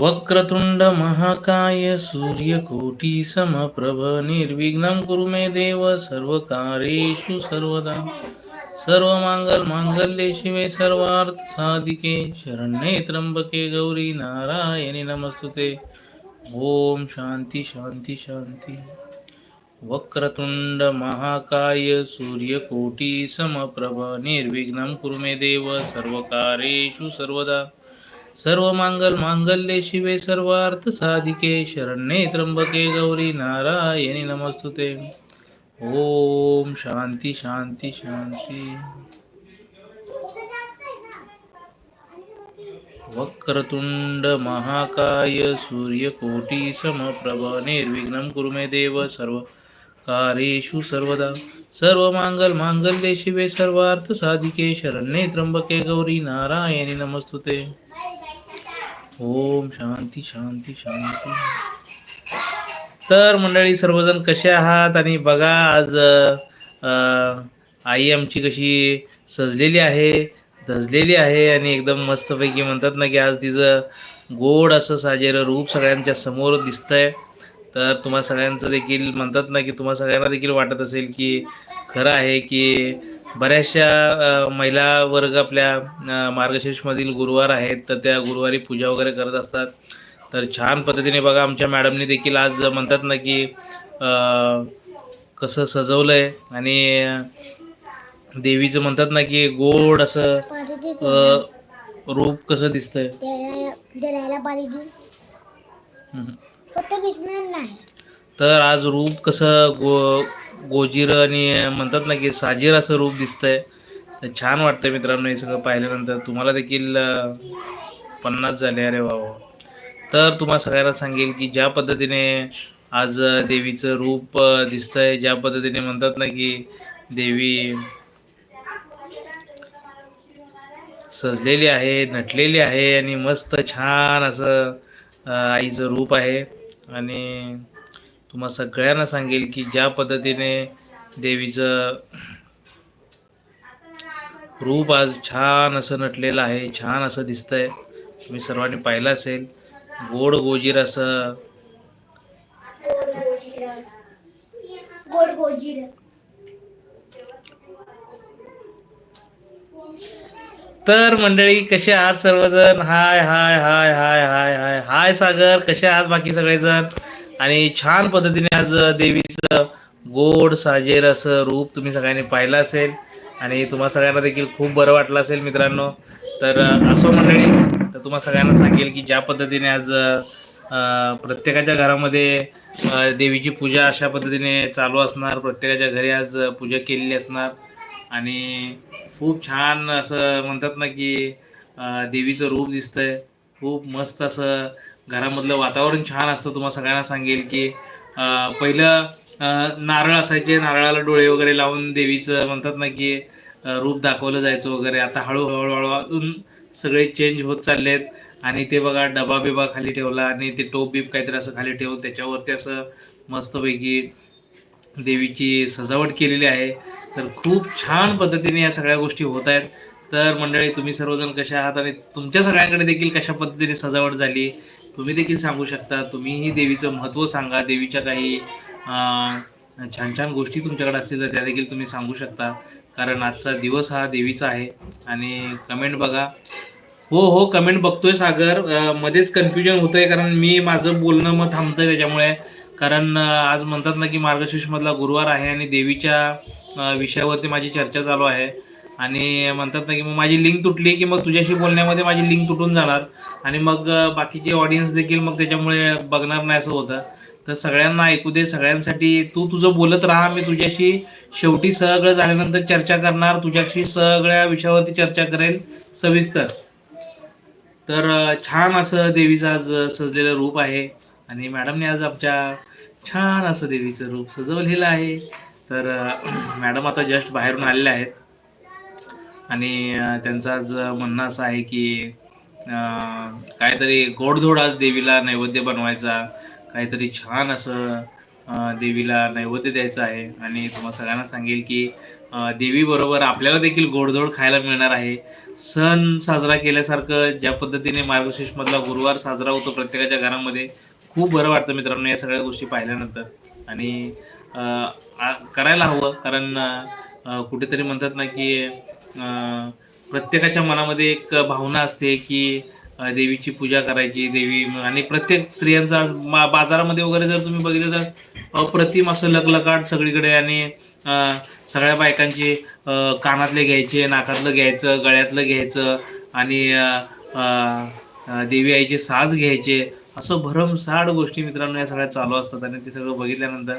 वक्रतुंड महाकाय सूर्यकोटी समप्रभ निर्विघ्नं कुरु मे देव सर्वकारेषु सर्वदा। सर्वमांगल मांगल्ये शिवे सर्वार्थ साधिके शरण्ये त्र्यंबके गौरी नारायणी नमस्तुते। ओम शांती शांती शांती। वक्रतुंड महाकाय सूर्यकोटी समप्रभ निर्विघ्नं कुरु मे देव सर्वकारेषु सर्वदा। सर्वमांगल मांगल्ये शिवे सर्वार्थ साधिके शरण्ये त्र्यंबके गौरी नारायणी नमस्तुते. ओम शांती शांती शांती. वक्रतुंड महाकाय सूर्यकोटी समप्रभ निर्विघ्न कुरु मे देव सर्व कार्येषु सर्वदा. सर्वमांगल मांगल्ये शिवे सर्वार्थ साधिके शरण्ये त्र्यंबके गौरी नारायणी नमस्तुते. ओम शांती शांती शांती. तर मंडळी सर्वजण कसे आहात? आणि बघा आज आई आमची कशी सजलेली आहे धजलेली आहे आणि एकदम मस्तपैकी म्हणतात ना की आज तिचं गोड असं साजेरं रूप सगळ्यांच्या समोर दिसतंय. तर तुम्हा सगळ्यांचं देखील म्हणतात ना की तुम्हा सगळ्यांना देखील वाटत असेल की खरं आहे की बऱ्याचशा महिला वर्ग आपल्या मार्गशीर्षमधील गुरुवार आहेत तर त्या गुरुवारी पूजा वगैरे करत असतात. तर छान पद्धतीने बघा आमच्या मॅडमनी देखील आज म्हणतात ना की कसं सजवलं आहे आणि देवीचं म्हणतात ना की गोड असं रूप कसं दिसतंय. तर आज रूप कसं गो गोजीर आणि म्हणतात ना की साजीर असं रूप दिसतंय. तर छान वाटतंय मित्रांनो हे सगळं पाहिल्यानंतर. तुम्हाला देखील पन्नास झाले. अरे वा वा. तर तुम्हाला सगळ्यांना सांगेल की ज्या पद्धतीने आज देवीचं रूप दिसतंय ज्या पद्धतीने म्हणतात ना की देवी सजलेली आहे नटलेली आहे आणि मस्त छान असं आईचं रूप आहे. आणि तुम्हा सगळ्यांना सांगेल की ज्या पद्धतीने देवीचं रूप आज छान असं नटलेलं आहे छान असं दिसतंय. तुम्ही सर्वांनी पाहिलं असेल गोड गोजीर असं. तर मंडळी कसे आहात सर्वजण? हाय हाय हाय हाय हाय हाय हाय सागर. कसे आहात बाकी सगळेजण? आणि छान पद्धतीने आज देवीचं गोड साजेर असं रूप तुम्ही सगळ्यांनी पाहिलं असेल आणि तुम्हा सगळ्यांना देखील खूप बरं वाटलं असेल मित्रांनो. तर असो मंडळी तर तुम्हा सगळ्यांना सांगेल की ज्या पद्धतीने आज प्रत्येकाच्या घरामध्ये देवीची पूजा अशा पद्धतीने चालू असणार प्रत्येकाच्या घरी आज पूजा केलेली असणार आणि खूप छान असं म्हणतात ना की देवीचं रूप दिसतंय. खूप मस्त असं घरामधलं वातावरण छान असतं. तुम्हाला सगळ्यांना सांगेल की पहिलं नारळ असायचे. नारळाला डोळे वगैरे लावून देवीचं म्हणतात ना की रूप दाखवलं जायचं वगैरे. आता हळूहळू हळूहळू सगळे चेंज होत चाललेत. आणि ते बघा डबा बिबा खाली ठेवला आणि ते टोप बीप काहीतरी असं खाली ठेवून त्याच्यावरती असं मस्तपैकी देवीची सजावट केलेली आहे. तर खूप छान पद्धतीने या सगळ्या गोष्टी होत आहेत. तर मंडळी तुम्ही सर्वजण कशा आहात? आणि तुमच्या सगळ्यांकडे देखील कशा पद्धतीने सजावट झाली? तुम्ही देखील सांगू शकता तुम्हीही देवीचं महत्त्व सांगा देवीच्या काही छान छान गोष्टी तुमच्याकडे असतील तर त्या देखील तुम्ही सांगू शकता. कारण आजचा दिवस हा देवीचा आहे आणि कमेंट बघा. हो हो कमेंट बघतोय सागर. मध्येच कन्फ्युजन होतंय कारण मी माझं बोलणं मग थांबतंय त्याच्यामुळे. कारण आज म्हणतात ना की मार्गशीर्षमधला गुरुवार आहे आणि देवीच्या विषयावरती माझी चर्चा चालू आहे. आणि म्हणतात ना की मग माझी लिंक तुटली की मग तुझ्याशी बोलण्यामध्ये माझी लिंक तुटून जाणार. आणि मग बाकीचे ऑडियन्स देखील मग त्याच्यामुळे बघणार नाही असं होतं. तर सगळ्यांना ऐकू दे सगळ्यांसाठी तू तुझं बोलत राहा. मी तुझ्याशी शेवटी सगळं झाल्यानंतर चर्चा करणार. तुझ्याशी सगळ्या विषयावरती चर्चा करेल सविस्तर. तर छान असं देवीचं आज सजलेलं रूप आहे. आणि मॅडमने आज आमच्या छान असं देवीचं रूप सजवलेलं आहे. तर मॅडम आता जस्ट बाहेरून आलेल्या आहेत. आणि त्यांचं आज म्हणणं असं आहे की काहीतरी गोडधोड आज देवीला नैवेद्य बनवायचा काहीतरी छान असं देवीला नैवेद्य द्यायचं आहे. आणि तुम्हाला सगळ्यांना सांगेल की देवीबरोबर आपल्याला देखील गोडधोड खायला मिळणार आहे. सण साजरा केल्यासारखं ज्या पद्धतीने मार्गशीर्षमधला गुरुवार साजरा होतो प्रत्येकाच्या घरामध्ये खूप बरं वाटतं मित्रांनो या सगळ्या गोष्टी पाहिल्यानंतर. आणि करायला हवं. कारण कुठेतरी म्हणतात ना की प्रत्येकाच्या मनामध्ये एक भावना असते की देवीची पूजा करायची देवी आणि प्रत्येक स्त्रियांचा मा- बाजारामध्ये वगैरे जर तुम्ही बघितलं तर अप्रतिम असं लकलकाट सगळीकडे आणि सगळ्या बायकांचे कानातले घ्यायचे नाकातलं घ्यायचं गळ्यातलं घ्यायचं आणि देवी आईचे साज घ्यायचे. असं भरमसाठ गोष्टी मित्रांनो या सगळ्या चालू असतात आणि ते सगळं बघितल्यानंतर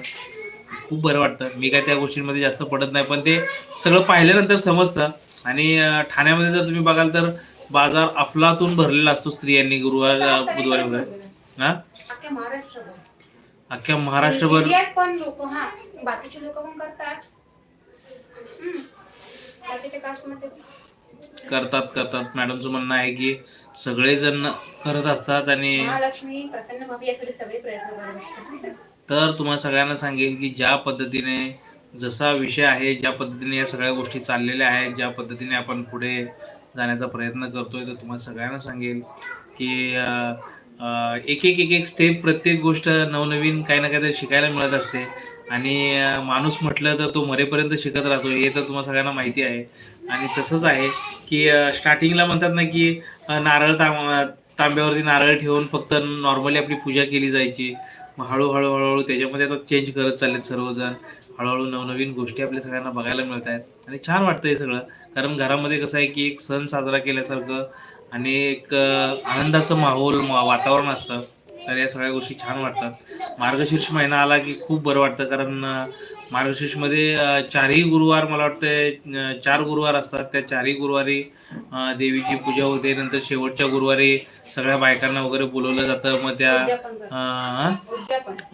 खूप बरं वाटतं. मी काय त्या गोष्टींमध्ये जास्त पडत नाही पण ते सगळं पाहिल्यानंतर समजतं. आणि ठाण्यामध्ये जर तुम्ही बघाल तर बाजार अफलातून भरलेला असतो स्त्रियांनी गुरुवार बुधवारी वगैरे. हा? अख्ख्या महाराष्ट्रभर. अख्ख्या महाराष्ट्रभर. इंडियात पण लोक हा बाकीचे लोक पण करतात. हम्म. बाकीच्या कास्टमध्ये करतात करतात. मॅडमचं म्हणणं आहे की सगळेजण करत असतात आणि महालक्ष्मी प्रसन्न यासाठी सगळे प्रयत्न करत असतात. तर तुम्हाला सगळ्यांना सांगेल की ज्या पद्धतीने जसा विषय आहे ज्या पद्धतीने या सगळ्या गोष्टी चाललेल्या आहेत ज्या पद्धतीने आपण पुढे जाण्याचा प्रयत्न करतोय तर तुम्हाला सगळ्यांना सांगेल की एक एक एक एक स्टेप प्रत्येक गोष्ट नवनवीन काही ना काहीतरी शिकायला मिळत असते. आणि माणूस म्हटलं तर तो मरेपर्यंत शिकत राहतो हे तर तुम्हाला सगळ्यांना माहिती आहे. आणि तसंच आहे की स्टार्टिंगला म्हणतात ना की नारळ तांब तांब्यावरती नारळ ठेवून फक्त नॉर्मली आपली पूजा केली जायची. मग हळूहळू हळूहळू त्याच्यामध्ये आता चेंज करत चाललेत सर्वजण. हळूहळू नवनवीन गोष्टी आपल्या सगळ्यांना बघायला मिळत आहेत आणि छान वाटतं हे सगळं. कारण घरामध्ये कसं आहे की एक सण साजरा केल्यासारखं आणि एक आनंदाचं माहोल वातावरण असतं. तर या सगळ्या गोष्टी छान वाटतात. मार्गशीर्ष महिना आला की खूप बरं वाटतं. कारण मार्गशीर्षमध्ये चारही गुरुवार मला वाटतं चार गुरुवार असतात. त्या चारही गुरुवारी देवीची पूजा होते. नंतर शेवटच्या गुरुवारी सगळ्या बायकांना वगैरे बोलवलं जातं. मग त्या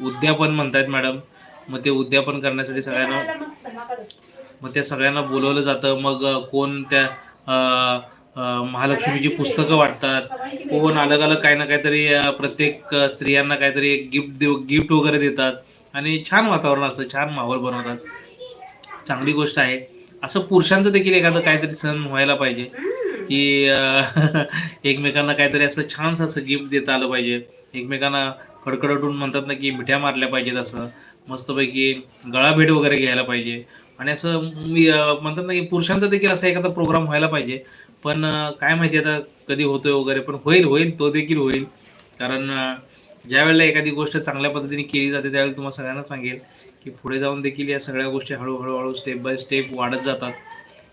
उद्यापन म्हणतायत मॅडम. मग ते उद्यापन करण्यासाठी सगळ्यांना मग त्या सगळ्यांना बोलवलं जातं. मग कोण त्या महालक्ष्मीची पुस्तकं वाटतात. कोण अलग अलग काही ना काहीतरी प्रत्येक स्त्रियांना काहीतरी गिफ्ट देऊ गिफ्ट वगैरे देतात. आणि छान वातावरण असतं छान माहोल बनवतात. चांगली गोष्ट आहे. असं पुरुषांचं देखील एखादं काहीतरी सण व्हायला पाहिजे. की एकमेकांना काहीतरी असं छानसं असं गिफ्ट देता आलं पाहिजे. एकमेकांना कडकडटून म्हणतात ना की मिठ्या मारल्या पाहिजेत असं. मस्तपैकी गळाभेट वगैरे घ्यायला पाहिजे. आणि असं मी म्हणतात ना की पुरुषांचा देखील असा एखादा प्रोग्राम व्हायला पाहिजे. पण काय माहिती आता कधी होतोय वगैरे पण होईल होईल तो देखील होईल. कारण ज्या वेळेला एखादी गोष्ट चांगल्या पद्धतीने केली जाते त्यावेळेला तुम्हाला सगळ्यांना सांगेल की पुढे जाऊन देखील या सगळ्या गोष्टी हळूहळू हळू स्टेप बाय स्टेप वाढत जातात.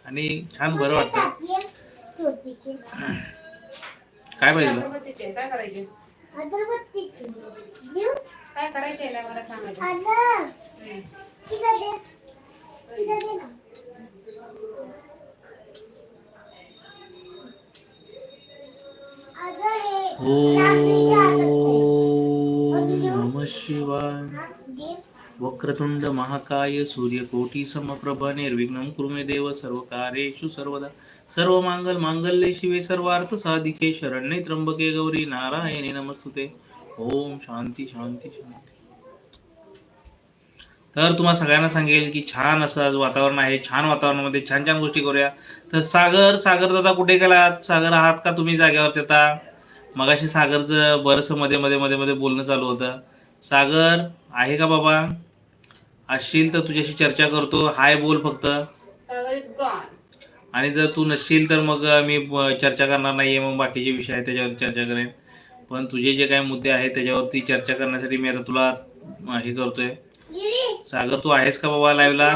आणि छान बरं वाटतं. काय पाहिजे अगरबत्तीचे वक्रतुंड महाकाय सूर्यकोटी समप्रभ निर्विघ्न कुरु मे देव सर्व कार्येषु सर्वदा। सर्व मांगल मांगल्ये शिवे सर्वार्थ साधिके शरण्ये त्र्यंबके गौरी नारायणे नमस्तुते। ओम शांती शांती शांती। तर तुम्हाला सगळ्यांना सांगेल की छान असं आज वातावरण आहे छान वातावरणामध्ये छान छान गोष्टी करूया। तर सागर सागर दादा कुठे गेलात? सागर आहात का तुम्ही जागेवरती आता? मगाशी सागरचं बरसमध्ये मध्ये मध्ये मध्ये बोलणं चालू होतं। सागर आहे का बाबा? असशील तर तुझ्याशी चर्चा करतो. हाय बोल फक्त. आणि जर तू नसशील तर मग मी चर्चा करणार नाही आहे मग बाकीचे विषय आहेत त्याच्यावर चर्चा करेन. पण तुझे जे काही मुद्दे आहेत त्याच्यावरती चर्चा करण्यासाठी मी आता तुला हे करतोय. गिरी सागर तू आहेस का बाबा लाईव्हला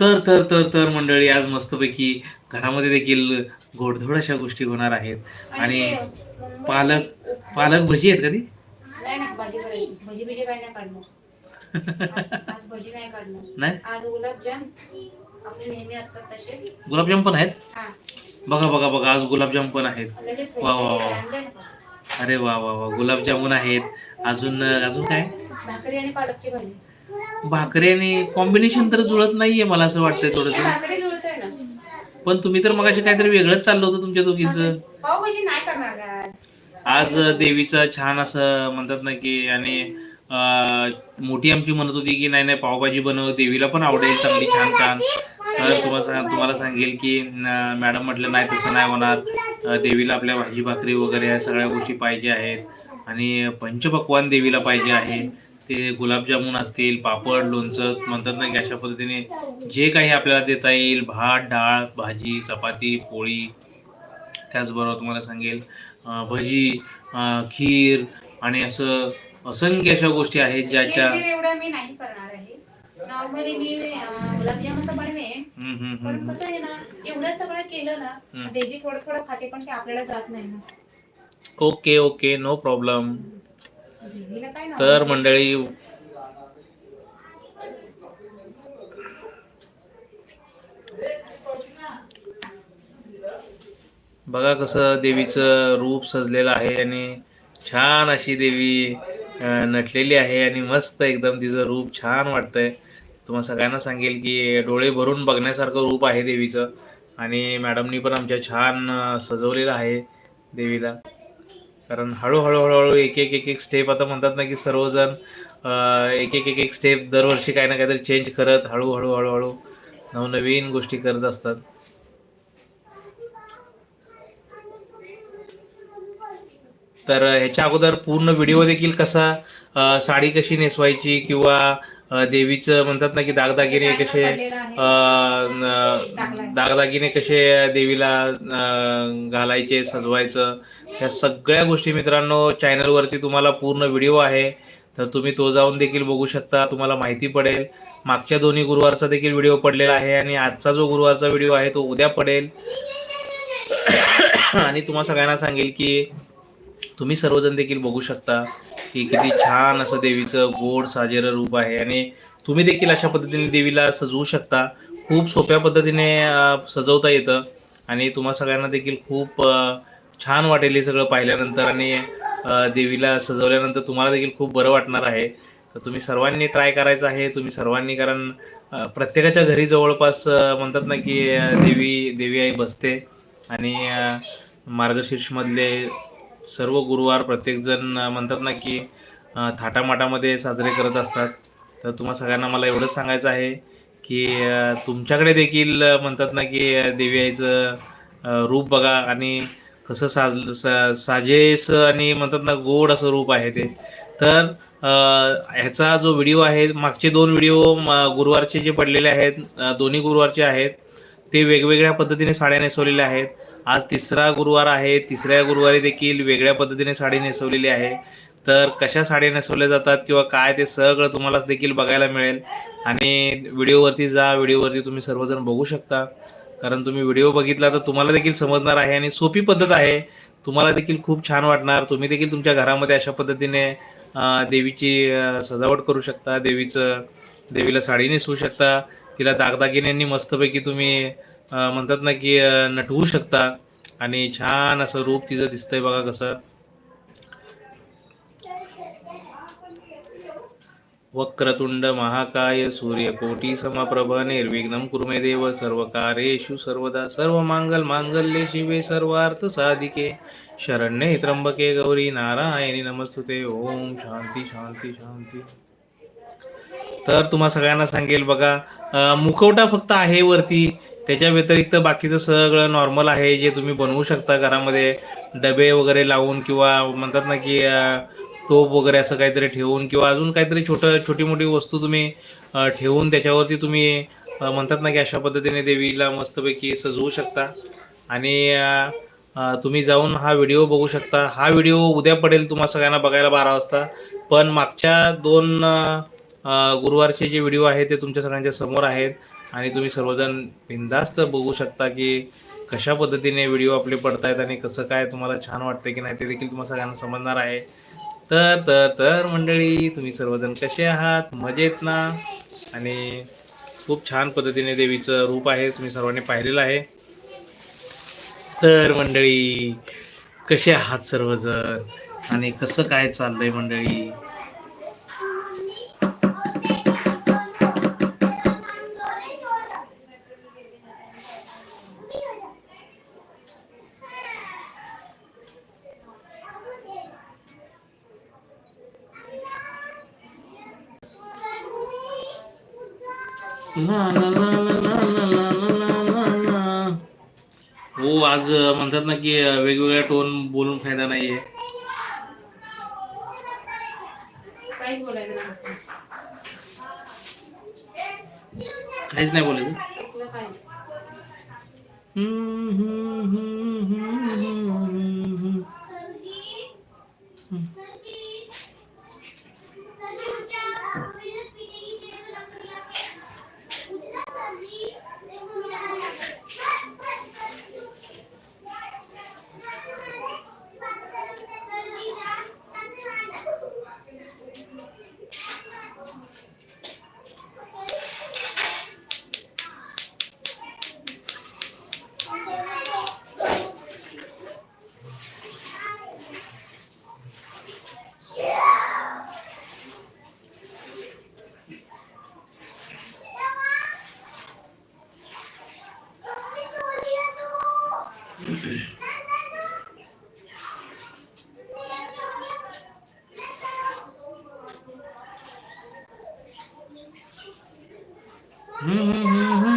तर तर तर तर मंडळी आज मस्तपैकी घरामध्ये देखील गोडधोड अशा गोष्टी होणार आहेत. आणि पालक पालक भजी आहेत का ती? नाही नाही भाजी करायची भजी बिजी काय नाही काढणार. आज आज भजी नाही काढणार. नाही? आज गुलाबजाम. आपले नेहमी असतात तसे. गुलाबजाम पण आहेत? हा. बघा बघा बघा आज गुलाबजाम पण आहेत. लगेच वा, वा, वा. ना. अरे वा वा वा गुलाबजामुन आहेत. अजून अजून काय? भाकरी आणि पालकची भाजी. कॉम्बिनेशन तर जुळत नाहीये मला असं वाटतंय थोडस. भाकरी जुळत आहे ना. पण तुम्ही तर मगाशी काहीतरी वेगळंच चाललं होतं तुमच्या दोघींचं. पावभाजी नाही करणार का? आज देवीचं छान असं म्हणतात ना की आणि मोठी आमची म्हणत होती की नाही नाही पावभाजी बनव देवीला पण आवडेल चांगली छान छान. तर तुम्हाला तुम्हाला सांगेल की मॅडम म्हटलं नाही तसं नाही होणार. देवीला आपल्या भाजी भाकरी वगैरे ह्या सगळ्या गोष्टी पाहिजे आहेत. आणि पंचपक्वान देवीला पाहिजे आहे. ते गुलाबजामुन असतील पापड लोणचं म्हणतात ना की अशा पद्धतीने जे काही आपल्याला देता येईल भात डाळ भाजी चपाती पोळी त्याचबरोबर तुम्हाला सांगेल. भजी खीर आणि असं असंख्य अशा गोष्टी आहेत ज्याच्या खीर बीर एवढं मी नाही करणार आहे. नॉर्मली मी अं, गुलाबजामचं बनवेन हम्म, हम्म, हम्म, पण हम्म. कसं आहे ना एवढं सगळं केलं ना हम्म. देवी थोडं थोडं खाते पण ते आपल्याला जात नाही ना. Okay okay no problem. तर मंडळी बघा कसं देवीचं रूप सजलेलं आहे आणि छान अशी देवी नटलेली आहे आणि मस्त एकदम तिचं रूप छान वाटतंय. तुम्हाला सगळ्यांना सांगेल की डोळे भरून बघण्यासारखं रूप आहे देवीचं आणि मॅडमनी पण आमच्या छान सजवलेलं आहे देवीला. कारण हळूहळू हळूहळू एक एक एक एक स्टेप आता म्हणतात ना की सर्वजण एक एक एक एक स्टेप दरवर्षी काही ना काहीतरी चेंज करत हळूहळू हळूहळू नवनवीन गोष्टी करत असतात. तर ह्याच्या अगोदर पूर्ण व्हिडिओ देखील कसा साडी कशी नेसवायची किंवा देवीचं म्हणतात ना की दागदागिने कसे दागदागिने कसे देवीला घालायचे सजवायचं ह्या सगळ्या गोष्टी मित्रांनो चॅनलवरती तुम्हाला पूर्ण व्हिडिओ आहे. तर तुम्ही तो जाऊन देखील बघू शकता तुम्हाला माहिती पडेल. मागच्या दोन्ही गुरुवारचा देखील व्हिडिओ पडलेला आहे आणि आजचा जो गुरुवारचा व्हिडिओ आहे तो उद्या पडेल. आणि तुम्हाला सगळ्यांना सांगेल की तुम्ही सर्वजण देखील बघू शकता की किती छान असं देवीचं गोड साजेरं रूप आहे. आणि तुम्ही देखील अशा पद्धतीने देवीला सजवू शकता. खूप सोप्या पद्धतीने सजवता येतं. आणि तुम्हा सगळ्यांना देखील खूप छान वाटेल हे सगळं पाहिल्यानंतर. आणि देवीला सजवल्यानंतर तुम्हाला देखील खूप बरं वाटणार आहे. तर तुम्ही सर्वांनी ट्राय करायचं आहे. तुम्ही सर्वांनी कारण प्रत्येकाच्या घरी जवळपास म्हणतात ना की देवी देवी आई बसते. आणि मार्गशीर्षमधले सर्व गुरुवार प्रत्येकजण म्हणतात ना की थाटामाटामध्ये साजरे करत असतात. तर तुम्हा सगळ्यांना मला एवढंच सांगायचं आहे की तुमच्याकडे देखील म्हणतात ना की अं, देवी आईचं रूप बघा आणि कसं साज सा साजेस आणि म्हणतात ना गोड असं रूप आहे ते. तर ह्याचा जो व्हिडिओ आहे मागचे दोन व्हिडिओ गुरुवारचे जे पडलेले आहेत दोन्ही गुरुवारचे आहेत ते वेगवेगळ्या पद्धतीने साड्या नेसवलेल्या आहेत. आज तिसरा गुरुवार आहे. तिसऱ्या गुरुवारी देखील वेगळ्या पद्धतीने साडी नेसवलेली आहे. तर कशा साड्या नेसवल्या जातात किंवा काय ते सगळं तुम्हाला देखील बघायला मिळेल. आणि व्हिडिओवरती जा. व्हिडिओवरती तुम्ही सर्वजण बघू शकता. कारण तुम्ही व्हिडिओ बघितला तर तुम्हाला देखील समजणार आहे आणि सोपी पद्धत आहे. तुम्हाला देखील खूप छान वाटणार. तुम्ही देखील तुमच्या घरामध्ये अशा पद्धतीने देवीची सजावट करू शकता. देवीचं देवीला साडी नेसवू शकता. तिला दागदागिन्यांनी मस्तपैकी तुम्ही म्हणतात ना की नटवू शकता. आणि छान असं रूप तिचं दिसतंय बघा कसं. वक्रतुंड महाकाय सूर्यकोटी समप्रभ निर्विघ्न कुरु देव सर्व कार्येषु सर्वदा मांगल मांगल्ये शिवे सर्वार्थ साधिके. शरण्ये त्र्यंबके गौरी नारायणी नमस्तुते. ओम शांती शांती शांती. तर तुम्हा सगळ्यांना सांगेल बघा मुखवटा फक्त आहे वरती. त्याच्या व्यतिरिक्त बाकीचं सगळं नॉर्मल आहे जे तुम्ही बनवू शकता घरामध्ये. डबे वगैरे लावून किंवा म्हणतात ना की टोप वगैरे असं काहीतरी ठेवून किंवा अजून काहीतरी छोटं छोटी मोठी वस्तू तुम्ही ठेवून त्याच्यावरती तुम्ही म्हणतात ना की अशा पद्धतीने देवीला मस्तपैकी सजवू शकता. आणि तुम्ही जाऊन हा व्हिडिओ बघू शकता. हा व्हिडिओ उद्या पडेल तुम्हाला सगळ्यांना बघायला बारा वाजता. पण मागच्या दोन गुरुवारचे जे व्हिडिओ आहेत ते तुमच्या सगळ्यांच्या समोर आहेत. आणि तुम्ही सर्वजण बिंदास्त बघू शकता की कशा पद्धतीने व्हिडिओ आपले पडतायत आणि कसं काय तुम्हाला छान वाटतं की नाही ते देखील तुम्हाला सगळ्यांना समजणार आहे. तर तर तर मंडळी तुम्ही सर्वजण कसे आहात? मजेत ना? आणि खूप छान पद्धतीने देवीचं रूप आहे तुम्ही सर्वांनी पाहिलेलं आहे. तर मंडळी कसे आहात सर्वजण? आणि कसं काय चाललंय मंडळी? हो आज म्हणतात ना की वेगवेगळ्या टोन बोलून फायदा नाहीये काहीच नाही बोलायचं 嗯，嗯，嗯。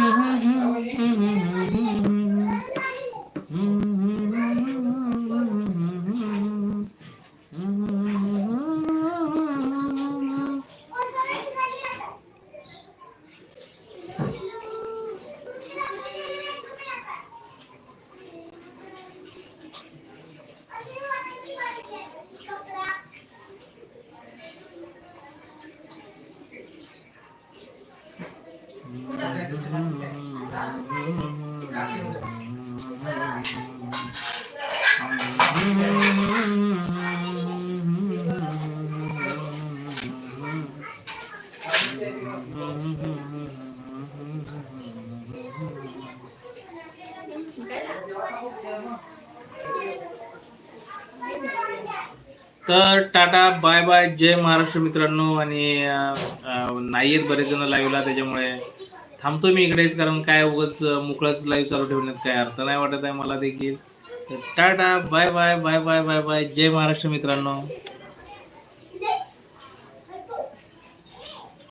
तर टाटा बाय बाय जय महाराष्ट्र मित्रांनो. आणि नाही आहेत बरेच जण लाईव्हला त्याच्यामुळे थांबतो मी इकडेच कारण काय उगाच मोकळाच लाईव्ह चालू ठेवण्यात काय अर्थ नाही वाटत आहे मला देखील. Tata bye bye bye bye bye bye. जय महाराष्ट्र मित्रांनो.